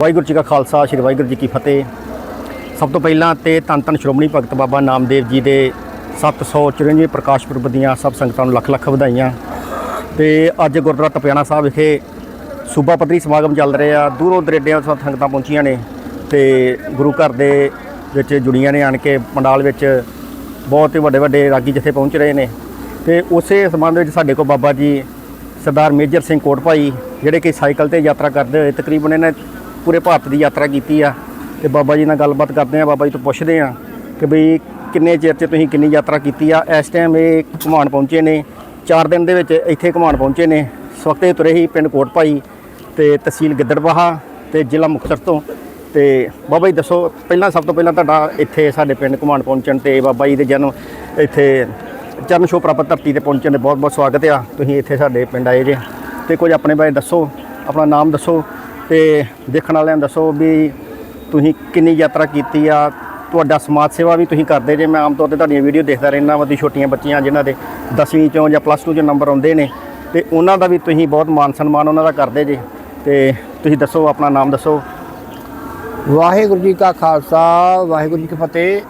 ਵਾਹਿਗੁਰੂ ਜੀ ਕਾ ਖਾਲਸਾ, ਸ੍ਰੀ ਵਾਹਿਗੁਰੂ ਜੀ ਕੀ ਫਤਿਹ। ਸਭ ਤੋਂ ਪਹਿਲਾਂ ਤੇ ਧੰਨ ਧੰਨ ਸ਼੍ਰੋਮਣੀ ਭਗਤ ਬਾਬਾ ਨਾਮਦੇਵ ਜੀ ਦੇ 794 ਪ੍ਰਕਾਸ਼ ਪੁਰਬ ਦੀਆਂ ਸਭ ਸੰਗਤਾਂ ਨੂੰ ਲੱਖ ਲੱਖ ਵਧਾਈਆਂ। ਤੇ ਅੱਜ ਗੁਰਦੁਆਰਾ ਤਪਿਆਣਾ ਸਾਹਿਬ ਵਿਖੇ ਸੂਬਾ ਪੱਧਰੀ ਸਮਾਗਮ ਚੱਲ ਰਿਹਾ। ਦੂਰੋਂ ਦਰੇਡਿਆਂ ਸਭ ਸੰਗਤਾਂ ਪਹੁੰਚੀਆਂ ਨੇ ਤੇ ਗੁਰੂ ਘਰ ਦੇ ਵਿੱਚ ਜੁੜੀਆਂ ਨੇ ਆਣ ਕੇ ਪੰਡਾਲ ਵਿੱਚ ਬਹੁਤ ਹੀ ਵੱਡੇ ਵੱਡੇ ਰਾਗੀ ਜਿੱਥੇ ਪਹੁੰਚ ਰਹੇ ਨੇ। ਤੇ ਉਸੇ ਸੰਬੰਧ ਵਿੱਚ ਸਾਡੇ ਕੋਲ ਬਾਬਾ ਜੀ ਸਰਦਾਰ ਮੇਜਰ ਸਿੰਘ ਕੋਟਭਾਈ, ਜਿਹੜੇ ਕਿ ਸਾਈਕਲ ਤੇ ਯਾਤਰਾ ਕਰਦੇ ਹੋਏ ਤਕਰੀਬਨ ਇਹਨਾਂ ਪੂਰੇ ਭਾਰਤ ਦੀ ਯਾਤਰਾ ਕੀਤੀ ਆ ਤੇ ਬਾਬਾ ਜੀ ਨਾਲ ਗੱਲਬਾਤ ਕਰਦੇ ਆ, ਬਾਬਾ ਜੀ ਤੋਂ ਪੁੱਛਦੇ ਆ ਕਿ ਬਈ ਕਿੰਨੇ ਚਿਰ 'ਚ ਤੁਸੀਂ ਕਿੰਨੀ ਯਾਤਰਾ ਕੀਤੀ ਆ? ਇਸ ਟਾਈਮ ਇਹ ਘੁਮਾਣ ਪਹੁੰਚੇ ਨੇ। 4 ਦਿਨ ਦੇ ਵਿੱਚ ਇੱਥੇ ਘੁਮਾਣ ਪਹੁੰਚੇ ਨੇ। ਇਸ ਵਕਤ ਤੁਰੇ ਹੀ ਪਿੰਡ ਕੋਟ ਭਾਈ ਤੇ ਤਹਿਸੀਲ ਗਿੱਦੜਬਾਹਾ ਤੇ ਜ਼ਿਲ੍ਹਾ ਮੁਕਤਸਰ ਤੋਂ। ਤੇ ਬਾਬਾ ਜੀ ਦੱਸੋ, ਪਹਿਲਾਂ ਸਭ ਤੋਂ ਪਹਿਲਾਂ ਤੁਹਾਡਾ ਇੱਥੇ ਸਾਡੇ ਪਿੰਡ ਘੁਮਾਣ ਪਹੁੰਚਣ ਤੇ ਬਾਬਾ ਜੀ ਦੇ ਜਨਮ ਇੱਥੇ ਚਰਨ ਛੋਹ ਪ੍ਰਾਪਤ ਧਰਤੀ ਤੇ ਪਹੁੰਚਣ ਦੇ ਬਹੁਤ ਬਹੁਤ ਸਵਾਗਤ ਆ। ਤੁਸੀਂ ਇੱਥੇ ਸਾਡੇ ਪਿੰਡ ਆਏ ਜੇ। ਤੇ ਕੁਝ ਆਪਣੇ ਬਾਰੇ ਦੱਸੋ, ਆਪਣਾ ਨਾਮ ਦੱਸੋ ਤੇ ਦੇਖਣ ਵਾਲਿਆਂ ਨੂੰ ਦੱਸੋ ਵੀ ਤੁਸੀਂ ਕਿੰਨੀ ਯਾਤਰਾ ਕੀਤੀ ਆ, ਤੁਹਾਡਾ ਸਮਾਜ ਸੇਵਾ ਵੀ ਤੁਸੀਂ ਕਰਦੇ ਜੇ। ਮੈਂ ਆਮ ਤੌਰ ਤੇ ਤੁਹਾਡੀਆਂ ਵੀਡੀਓ ਦੇਖਦਾ ਰਹਿੰਦਾ ਵਾ, ਤੁਸੀਂ ਛੋਟੀਆਂ ਬੱਚੀਆਂ ਜਿਨ੍ਹਾਂ ਦੇ 10ਵੀਂ ਚੋਂ ਜਾਂ ਪਲੱਸ 2 ਚੋਂ ਨੰਬਰ ਆਉਂਦੇ ਨੇ, ਤੇ ਉਹਨਾਂ ਦਾ ਵੀ ਤੁਸੀਂ ਬਹੁਤ ਮਾਨ ਸਨਮਾਨ ਉਹਨਾਂ ਦਾ ਕਰਦੇ ਜੇ। ਤੇ ਤੁਸੀਂ ਦੱਸੋ, ਆਪਣਾ ਨਾਮ ਦੱਸੋ। ਵਾਹਿਗੁਰੂ ਜੀ ਕਾ ਖਾਲਸਾ, ਵਾਹਿਗੁਰੂ ਜੀ ਕੀ ਫਤਿਹ।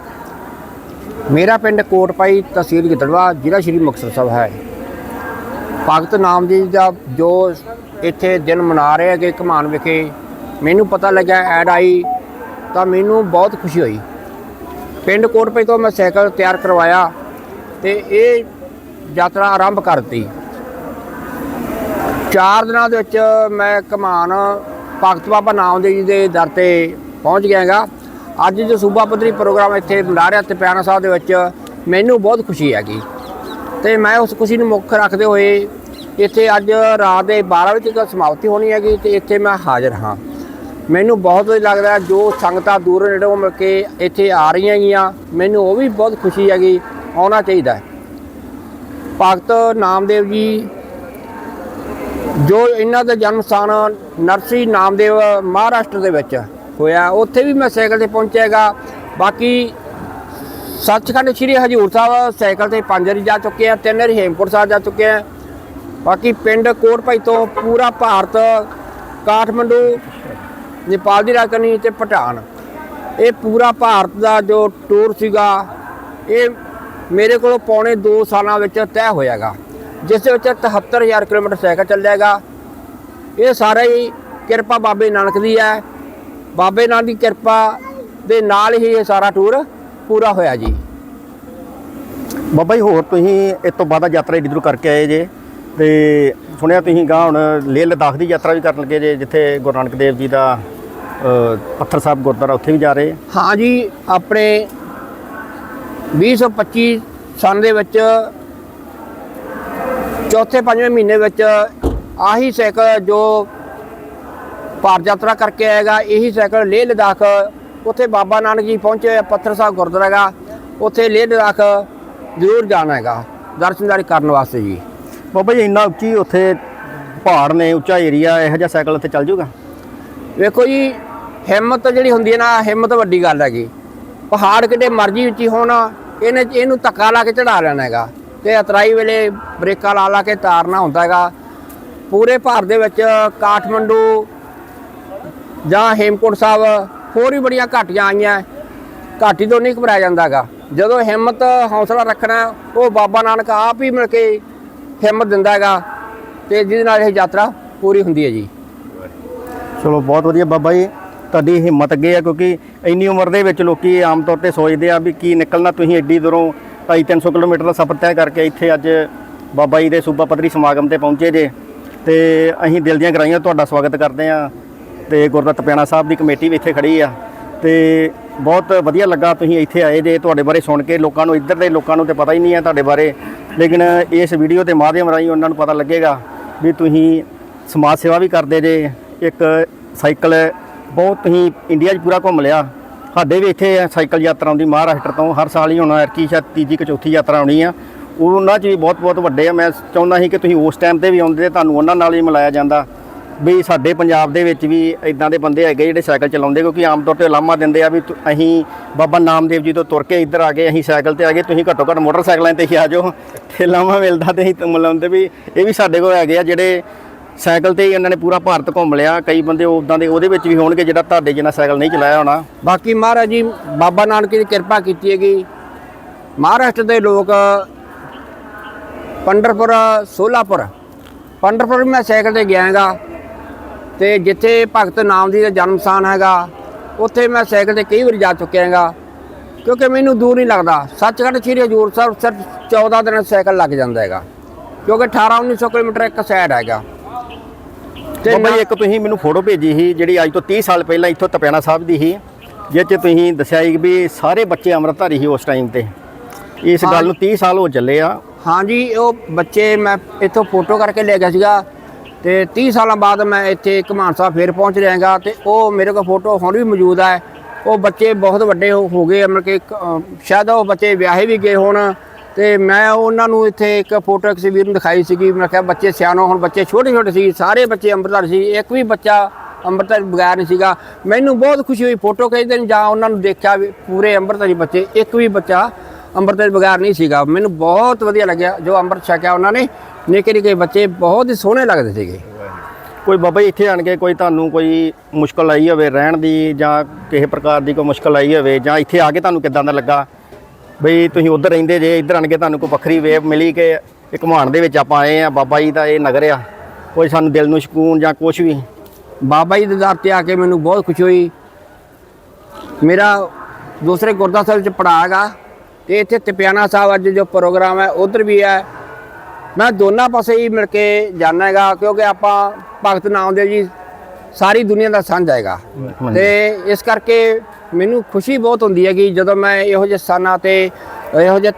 ਮੇਰਾ ਪਿੰਡ ਕੋਟਪਾਈ ਤਹਿਸੀਲ ਗਿੱਦੜਵਾ, ਜ਼ਿਲ੍ਹਾ ਸ਼੍ਰੀ ਮੁਕਤਸਰ ਸਾਹਿਬ ਹੈ। ਭਗਤ ਨਾਮਦੇਵ ਜੀ ਦਾ ਜੋ ਇੱਥੇ ਦਿਨ ਮਨਾ ਰਹੇ ਹੈਗੇ ਘਮਾਨ ਵਿਖੇ, ਮੈਨੂੰ ਪਤਾ ਲੱਗਾ ਐਡ ਆਈ, ਤਾਂ ਮੈਨੂੰ ਬਹੁਤ ਖੁਸ਼ੀ ਹੋਈ। ਪਿੰਡ ਕੋਟਪਾਈ ਤੋਂ ਮੈਂ ਸਾਈਕਲ ਤਿਆਰ ਕਰਵਾਇਆ ਤੇ ਇਹ ਯਾਤਰਾ ਆਰੰਭ ਕਰ ਦਿੱਤੀ ਚਾਰ ਦਿਨਾਂ ਦੇ ਵਿੱਚ ਮੈਂ ਕਮਾਨ ਭਗਤ ਬਾਬਾ ਨਾਮਦੇਵ ਜੀ ਦੇ ਦਰ ਤੇ ਪਹੁੰਚ ਗਿਆਗਾ ਅੱਜ ਜੋ ਸੂਬਾ ਪੱਧਰੀ ਪ੍ਰੋਗਰਾਮ ਇੱਥੇ ਬਣਾ ਰਿਹਾ, ਤਪਿਆਣਾ ਸਾਹਿਬ ਦੇ ਵਿੱਚ, ਮੈਨੂੰ ਬਹੁਤ ਖੁਸ਼ੀ ਹੈਗੀ। ਤੇ ਮੈਂ ਉਸ ਖੁਸ਼ੀ ਨੂੰ ਮੁੱਖ ਰੱਖਦੇ ਹੋਏ ਇੱਥੇ ਅੱਜ ਰਾਤ ਦੇ 12 ਵਜੇ ਤੱਕ ਸਮਾਪਤੀ ਹੋਣੀ ਹੈਗੀ ਤੇ ਇੱਥੇ ਮੈਂ ਹਾਜ਼ਰ ਹਾਂ। ਮੈਨੂੰ ਬਹੁਤ ਲੱਗਦਾ ਜੋ ਸੰਗਤਾਂ ਦੂਰ ਨੇੜੋਂ ਮਿਲ ਕੇ ਇੱਥੇ ਆ ਰਹੀਆਂ ਹੈਗੀਆਂ ਮੈਨੂੰ ਉਹ ਵੀ ਬਹੁਤ ਖੁਸ਼ੀ ਹੈਗੀ, ਆਉਣਾ ਚਾਹੀਦਾ ਹੈ। ਭਗਤ ਨਾਮਦੇਵ ਜੀ, ਜੋ ਇਹਨਾਂ ਦਾ ਜਨਮ ਸਥਾਨ ਨਰਸੀ ਨਾਮਦੇਵ ਮਹਾਰਾਸ਼ਟਰ ਦੇ ਵਿੱਚ ਹੋਇਆ, ਉੱਥੇ ਵੀ ਮੈਂ ਸਾਈਕਲ ਤੇ ਪਹੁੰਚਿਆਗਾ ਬਾਕੀ ਸੱਚਖੰਡ ਸ੍ਰੀ ਹਜੂਰ ਸਾਹਿਬ ਸਾਈਕਲ ਤੇ ਪੰਜ ਵਾਰੀ ਜਾ ਚੁੱਕੇ ਆ, ਤਿੰਨ ਵਾਰੀ ਹੇਮਕੁੰਟ ਸਾਹਿਬ ਜਾ ਚੁੱਕੇ ਆ। ਬਾਕੀ ਪਿੰਡ ਕੋਟ ਭਾਈ ਤੋਂ ਪੂਰਾ ਭਾਰਤ, ਕਾਠਮੰਡੂ, ਨੇਪਾਲ ਦੀ ਰਾਜਧਾਨੀ ਤੇ ਭੂਟਾਨ ਇਹ ਪੂਰਾ ਭਾਰਤ ਦਾ ਜੋ ਟੂਰ ਸੀਗਾ, ਇਹ ਮੇਰੇ ਕੋਲ ਪੌਣੇ 2 ਸਾਲਾਂ ਵਿੱਚ ਤੈਅ ਹੋਇਆਗਾ, ਜਿਸ ਦੇ ਵਿੱਚ 73000 ਕਿਲੋਮੀਟਰ ਸਾਈਕਲ ਚੱਲਿਆਗਾ ਇਹ ਸਾਰਾ ਹੀ ਕਿਰਪਾ ਬਾਬੇ ਨਾਨਕ ਦੀ ਹੈ। ਬਾਬੇ ਨਾਨਕ ਦੀ ਕਿਰਪਾ ਦੇ ਨਾਲ ਹੀ ਇਹ ਸਾਰਾ ਟੂਰ ਪੂਰਾ ਹੋਇਆ ਜੀ। ਬਾਬਾ ਜੀ ਹੋਰ ਤੁਸੀਂ ਇਸ ਤੋਂ ਬਾਅਦ ਯਾਤਰਾ ਏਡੀ ਦੂਰ ਕਰਕੇ ਆਏ ਜੇ ਤੇ ਸੁਣਿਆ ਤੁਸੀਂ ਗਾਂ ਹੁਣ ਲੇਹ ਲਦਾਖ ਦੀ ਯਾਤਰਾ ਵੀ ਕਰਨ ਲੱਗੇ ਜੇ ਜਿੱਥੇ ਗੁਰੂ ਨਾਨਕ ਦੇਵ ਜੀ ਦਾ ਪੱਥਰ ਸਾਹਿਬ ਗੁਰਦੁਆਰਾ ਉੱਥੇ ਵੀ ਜਾ ਰਹੇ। ਹਾਂ ਜੀ ਆਪਣੇ 2025 ਸਨ ਦੇ ਵਿੱਚ ਚੌਥੇ ਪੰਜਵੇਂ ਮਹੀਨੇ ਵਿੱਚ ਆਹੀ ਸਾਈਕਲ ਜੋ ਭਾਰਤ ਯਾਤਰਾ ਕਰਕੇ ਆਏਗਾ ਇਹੀ ਸਾਈਕਲ ਲੇਹ ਲਦਾਖ ਉੱਥੇ ਬਾਬਾ ਨਾਨਕ ਜੀ ਪਹੁੰਚੇ ਪੱਥਰ ਸਾਹਿਬ ਗੁਰਦੁਆਰਾ ਹੈਗਾ। ਉੱਥੇ ਲੇਹ ਲਦਾਖ ਜ਼ਰੂਰ ਜਾਣਾ ਹੈਗਾ ਦਰਸ਼ਨਦਾਰੀ ਕਰਨ ਵਾਸਤੇ ਜੀ। ਬਾਬਾ ਜੀ ਇੰਨਾ ਉੱਚੀ ਉੱਥੇ ਪਹਾੜ ਨੇ ਉੱਚਾ ਏਰੀਆ ਇਹੋ ਜਿਹਾ ਸਾਈਕਲ ਉੱਥੇ ਚੱਲ ਜਾਊਗਾ? ਵੇਖੋ ਜੀ ਹਿੰਮਤ ਜਿਹੜੀ ਹੁੰਦੀ ਹੈ ਨਾ ਹਿੰਮਤ ਵੱਡੀ ਗੱਲ ਹੈਗੀ। ਪਹਾੜ ਕਿਤੇ ਮਰਜ਼ੀ ਉੱਚੀ ਹੋਣ ਇਹਨੇ ਇਹਨੂੰ ਧੱਕਾ ਲਾ ਕੇ ਚੜਾ ਲੈਣਾ ਹੈਗਾ। ਤੇ ਅਤਰਾਈ ਵੇਲੇ ਬ੍ਰੇਕਾਂ ਲਾ ਲਾ ਕੇ ਤਾਰਨਾ ਹੁੰਦਾ ਹੈਗਾ। ਪੂਰੇ ਭਾਰਤ ਦੇ ਵਿੱਚ ਕਾਠਮੰਡੂ ਜਾਂ ਹੇਮਕੁੰਟ ਸਾਹਿਬ ਹੋਰ ਵੀ ਬੜੀਆਂ ਘਾਟੀਆਂ ਆਈਆਂ। ਘਾਟੀ ਤੋਂ ਨਹੀਂ ਘਬਰਾਇਆ ਜਾਂਦਾ ਹੈਗਾ। ਜਦੋਂ ਹਿੰਮਤ, ਹੌਸਲਾ ਰੱਖਣਾ, ਉਹ ਬਾਬਾ ਨਾਨਕ ਆਪ ਹੀ ਮਿਲ ਕੇ ਹਿੰਮਤ ਦਿੰਦਾ ਹੈਗਾ ਤੇ ਜਿਹਦੇ ਨਾਲ ਇਹ ਯਾਤਰਾ ਪੂਰੀ ਹੁੰਦੀ ਹੈ ਜੀ। ਚਲੋ, ਬਹੁਤ ਵਧੀਆ ਬਾਬਾ ਜੀ। ਤੁਹਾਡੀ ਹਿੰਮਤ ਅੱਗੇ ਆ ਕਿਉਂਕਿ ਇੰਨੀ ਉਮਰ ਦੇ ਵਿੱਚ ਲੋਕੀ ਆਮ ਤੌਰ ਤੇ ਸੋਚਦੇ ਆ ਵੀ ਕੀ ਨਿਕਲਣਾ ਤੁਸੀਂ ਐਡੀ ਦੂਰੋਂ 250 ਕਿਲੋਮੀਟਰ ਦਾ ਸਫ਼ਰ ਤੈਅ ਕਰਕੇ ਇੱਥੇ ਅੱਜ ਬਾਬਾ ਜੀ ਦੇ ਸੂਬਾ ਪੱਧਰੀ ਸਮਾਗਮ ਤੇ ਪਹੁੰਚੇ ਜੇ। ਤੇ ਅਸੀਂ ਦਿਲ ਦੀਆਂ ਗਰਾਈਆਂ ਤੁਹਾਡਾ ਸਵਾਗਤ ਕਰਦੇ ਆ ਤੇ ਗੁਰਦੁਆਰਾ ਤਪਿਆਣਾ ਸਾਹਿਬ ਦੀ ਕਮੇਟੀ ਵੀ ਇੱਥੇ ਖੜੀ ਆ। ਤੇ ਬਹੁਤ ਵਧੀਆ ਲੱਗਾ ਤੁਸੀਂ ਇੱਥੇ ਆਏ ਜੇ, ਤੁਹਾਡੇ ਬਾਰੇ ਸੁਣ ਕੇ। ਲੋਕਾਂ ਨੂੰ, ਇੱਧਰ ਦੇ ਲੋਕਾਂ ਨੂੰ ਤੇ ਪਤਾ ਹੀ ਨਹੀਂ ਹੈ ਤੁਹਾਡੇ ਬਾਰੇ। ਲੇਕਿਨ ਇਸ ਵੀਡੀਓ ਦੇ ਮਾਧਿਅਮ ਰਾਹੀਂ ਉਹਨਾਂ ਨੂੰ ਪਤਾ ਲੱਗੇਗਾ ਵੀ ਤੁਸੀਂ ਸਮਾਜ ਸੇਵਾ ਵੀ ਕਰਦੇ ਜੇ। ਇੱਕ ਸਾਈਕਲ ਬਹੁਤ ਤੁਸੀਂ ਇੰਡੀਆ 'ਚ ਪੂਰਾ ਘੁੰਮ ਲਿਆ। ਸਾਡੇ ਵੀ ਇੱਥੇ ਸਾਈਕਲ ਯਾਤਰਾ ਆਉਂਦੀ ਮਹਾਰਾਸ਼ਟਰ ਤੋਂ। ਹਰ ਸਾਲ ਹੀ ਹੁਣ ਐਰਕੀ ਸ਼ਾਇਦ ਤੀਜੀ ਕਿ ਚੌਥੀ ਯਾਤਰਾ ਆਉਣੀ ਆ। ਉਹਨਾਂ 'ਚ ਵੀ ਬਹੁਤ ਬਹੁਤ ਵੱਡੇ ਆ। ਮੈਂ ਚਾਹੁੰਦਾ ਸੀ ਕਿ ਤੁਸੀਂ ਉਸ ਟਾਈਮ ਤੇ ਵੀ ਆਉਂਦੇ ਤੇ ਤੁਹਾਨੂੰ ਉਹਨਾਂ ਨਾਲ ਹੀ ਮਿਲਾਇਆ ਜਾਂਦਾ। ਵੀ ਸਾਡੇ ਪੰਜਾਬ ਦੇ ਵਿੱਚ ਵੀ ਇਦਾਂ ਦੇ ਬੰਦੇ ਹੈਗੇ ਜਿਹੜੇ ਸਾਈਕਲ ਚਲਾਉਂਦੇ, ਕਿਉਂਕਿ ਆਮ ਤੌਰ ਤੇ ਲਾਮਾ ਦਿੰਦੇ ਆ ਵੀ ਤੁ- ਅਸੀਂ ਬਾਬਾ ਨਾਮਦੇਵ ਜੀ ਤੋਂ ਤੁਰ ਕੇ ਇੱਧਰ ਆ ਗਏ, ਅਸੀਂ ਸਾਈਕਲ ਤੇ ਆ ਗਏ, ਤੁਸੀਂ ਘੱਟੋ ਘੱਟ ਮੋਟਰਸਾਈਕਲਾਂ ਤੇ ਹੀ ਆ ਜਾਓ। ਤੇ ਲਾਮਾ ਮਿਲਦਾ ਤੇ ਅਸੀਂ ਤੁਮ ਲਾਉਂਦੇ ਵੀ ਇਹ ਵੀ ਸਾਡੇ ਕੋਲ ਹੈਗੇ ਆ ਜਿਹੜੇ ਸਾਈਕਲ ਤੇ ਹੀ ਇਹਨਾਂ ਨੇ ਪੂਰਾ ਭਾਰਤ ਘੁੰਮ ਲਿਆ। ਕਈ ਬੰਦੇ ਉਦਾਂ ਦੇ ਉਹਦੇ ਵਿੱਚ ਵੀ ਹੋਣਗੇ ਜਿਹੜਾ ਤੁਹਾਡੇ ਜਿੰਨਾ ਸਾਈਕਲ ਨਹੀਂ ਚਲਾਇਆ ਹੋਣਾ। ਬਾਕੀ ਮਹਾਰਾਜ ਜੀ, ਬਾਬਾ ਨਾਨਕ ਦੀ ਕਿਰਪਾ ਕੀਤੀ ਹੈਗੀ। ਮਹਾਰਾਸ਼ਟਰ ਦੇ ਲੋਕ ਪੰਡਰਪੁਰ, ਸੋਲਾਪੁਰ। ਪੰਡਰਪੁਰ ਵੀ ਮੈਂ ਸਾਈਕਲ ਤੇ ਗਿਆ ਤੇ ਜਿੱਥੇ ਭਗਤ ਨਾਮਦੀਪ ਦਾ ਜਨਮ ਸਥਾਨ ਹੈਗਾ ਉੱਥੇ ਮੈਂ ਸਾਈਕਲ ਤੇ ਕਈ ਵਾਰੀ ਜਾ ਚੁੱਕਿਆ ਹੈਗਾ ਕਿਉਂਕਿ ਮੈਨੂੰ ਦੂਰ ਨਹੀਂ ਲੱਗਦਾ। ਸੱਚਖੰਡ ਸ੍ਰੀ ਹਜੂਰ ਸਾਹਿਬ ਸਿਰਫ 14 ਦਿਨ ਸਾਈਕਲ ਲੱਗ ਜਾਂਦਾ ਹੈਗਾ ਕਿਉਂਕਿ 18 1900 ਕਿਲੋਮੀਟਰ ਇੱਕ ਸਾਈਡ ਹੈਗਾ। ਤੇ ਬਾਬਾ ਜੀ ਇੱਕ ਤੁਸੀਂ ਮੈਨੂੰ ਫੋਟੋ ਭੇਜੀ ਸੀ ਜਿਹੜੀ ਅੱਜ ਤੋਂ 30 ਸਾਲ ਪਹਿਲਾਂ ਇੱਥੋਂ ਤਪਿਆਣਾ ਸਾਹਿਬ ਦੀ ਸੀ ਜਿਹ 'ਚ ਤੁਸੀਂ ਦੱਸਿਆ ਸੀ ਵੀ ਸਾਰੇ ਬੱਚੇ ਅੰਮ੍ਰਿਤਧਾਰੀ ਸੀ ਉਸ ਟਾਈਮ ਤੇ। ਇਸ। ਗੱਲ ਨੂੰ 30 ਸਾਲ ਹੋ ਚੱਲੇ ਆ। ਹਾਂਜੀ ਉਹ ਬੱਚੇ ਮੈਂ ਇੱਥੋਂ ਫੋਟੋ ਕਰਕੇ ਲੈ ਗਿਆ ਸੀਗਾ। ਤੇ 30 ਸਾਲਾਂ ਬਾਅਦ ਮੈਂ ਇੱਥੇ ਘਮਾਨ ਸਾਹਿਬ ਫੇਰ ਪਹੁੰਚ ਰਿਹਾਗਾ ਤੇ ਉਹ ਮੇਰੇ ਕੋਲ ਫੋਟੋ ਹੁਣ ਵੀ ਮੌਜੂਦ ਹੈ। ਉਹ ਬੱਚੇ ਬਹੁਤ ਵੱਡੇ ਹੋ ਹੋ ਗਏ ਮਤਲਬ ਕਿ ਸ਼ਾਇਦ ਉਹ ਬੱਚੇ ਵਿਆਹੇ ਵੀ ਗਏ ਹੋਣ ਤੇ ਮੈਂ ਉਹਨਾਂ ਨੂੰ ਇੱਥੇ ਇੱਕ ਫੋਟੋ ਇੱਕ ਨੂੰ ਦਿਖਾਈ ਸੀਗੀ, ਮੈਂ ਕਿਹਾ ਬੱਚੇ ਸਿਆਣੋ ਹੁਣ, ਬੱਚੇ ਛੋਟੇ ਛੋਟੇ ਸੀ, ਸਾਰੇ ਬੱਚੇ ਅੰਮ੍ਰਿਤਧਾਰੀ ਸੀ, ਇੱਕ ਵੀ ਬੱਚਾ ਅੰਮ੍ਰਿਤਧਾਰੀ ਬਗੈਰ ਨਹੀਂ ਸੀਗਾ। ਮੈਨੂੰ ਬਹੁਤ ਖੁਸ਼ੀ ਹੋਈ ਫੋਟੋ ਖਿੱਚਦੇ ਨੇ ਜਾਂ ਉਹਨਾਂ ਨੂੰ ਦੇਖਿਆ ਵੀ ਪੂਰੇ ਅੰਮ੍ਰਿਤਧਾਰੀ ਬੱਚੇ, ਇੱਕ ਵੀ ਬੱਚਾ ਅੰਮ੍ਰਿਤਧਾਰੀ ਬਗੈਰ ਨਹੀਂ ਸੀਗਾ। ਮੈਨੂੰ ਬਹੁਤ ਵਧੀਆ ਲੱਗਿਆ ਜੋ ਅੰਮ੍ਰਿਤ ਛਕਿਆ ਉਹਨਾਂ ਨੇ। ਨਿੱਕੇ ਨਿੱਕੇ ਬੱਚੇ ਬਹੁਤ ਹੀ ਸੋਹਣੇ ਲੱਗਦੇ ਸੀਗੇ। ਕੋਈ ਬਾਬਾ ਜੀ ਇੱਥੇ ਆਣ ਕੇ ਕੋਈ ਤੁਹਾਨੂੰ ਕੋਈ ਮੁਸ਼ਕਲ ਆਈ ਹੋਵੇ ਰਹਿਣ ਦੀ ਜਾਂ ਕਿਸੇ ਪ੍ਰਕਾਰ ਦੀ ਕੋਈ ਮੁਸ਼ਕਲ ਆਈ ਹੋਵੇ ਜਾਂ ਇੱਥੇ ਆ ਕੇ ਤੁਹਾਨੂੰ ਕਿੱਦਾਂ ਦਾ ਲੱਗਾ? ਬਈ ਤੁਸੀਂ ਉੱਧਰ ਰਹਿੰਦੇ ਜੇ ਇੱਧਰ ਆਣ ਕੇ ਤੁਹਾਨੂੰ ਕੋਈ ਵੱਖਰੀ ਵੇਵ ਮਿਲੀ ਕਿ ਇਹ ਘੁਮਾਣ ਦੇ ਵਿੱਚ ਆਪਾਂ ਆਏ ਆ ਬਾਬਾ ਜੀ ਦਾ ਇਹ ਨਗਰ ਆ। ਕੋਈ ਸਾਨੂੰ ਦਿਲ ਨੂੰ ਸਕੂਨ ਜਾਂ ਕੁਝ ਵੀ? ਬਾਬਾ ਜੀ ਦੇ ਦਰ ਤੇ ਆ ਕੇ ਮੈਨੂੰ ਬਹੁਤ ਖੁਸ਼ੀ ਹੋਈ। ਮੇਰਾ ਦੂਸਰੇ ਗੁਰਦੁਆਰਾ ਸਾਹਿਬ ਚ ਪੜ੍ਹਾ ਹੈਗਾ ਤੇ ਇੱਥੇ ਤਪਿਆਣਾ ਸਾਹਿਬ ਅੱਜ ਜੋ ਪ੍ਰੋਗਰਾਮ ਹੈ ਉਧਰ ਵੀ ਹੈ। ਮੈਂ ਦੋਨਾਂ ਪਾਸੇ ਹੀ ਮਿਲ ਕੇ ਜਾਣਾ ਹੈਗਾ ਕਿਉਂਕਿ ਆਪਾਂ ਭਗਤ ਨਾਮਦੇਵ ਜੀ ਸਾਰੀ ਦੁਨੀਆ ਦਾ ਸਾਂਝਾ ਹੈਗਾ। ਤੇ ਇਸ ਕਰਕੇ ਮੈਨੂੰ ਖੁਸ਼ੀ ਬਹੁਤ ਹੁੰਦੀ ਹੈਗੀ ਜਦੋਂ ਮੈਂ ਇਹੋ ਜਿਹੇ ਸਥਾਨਾਂ ਤੇ ਇਹੋ ਜਿਹੇ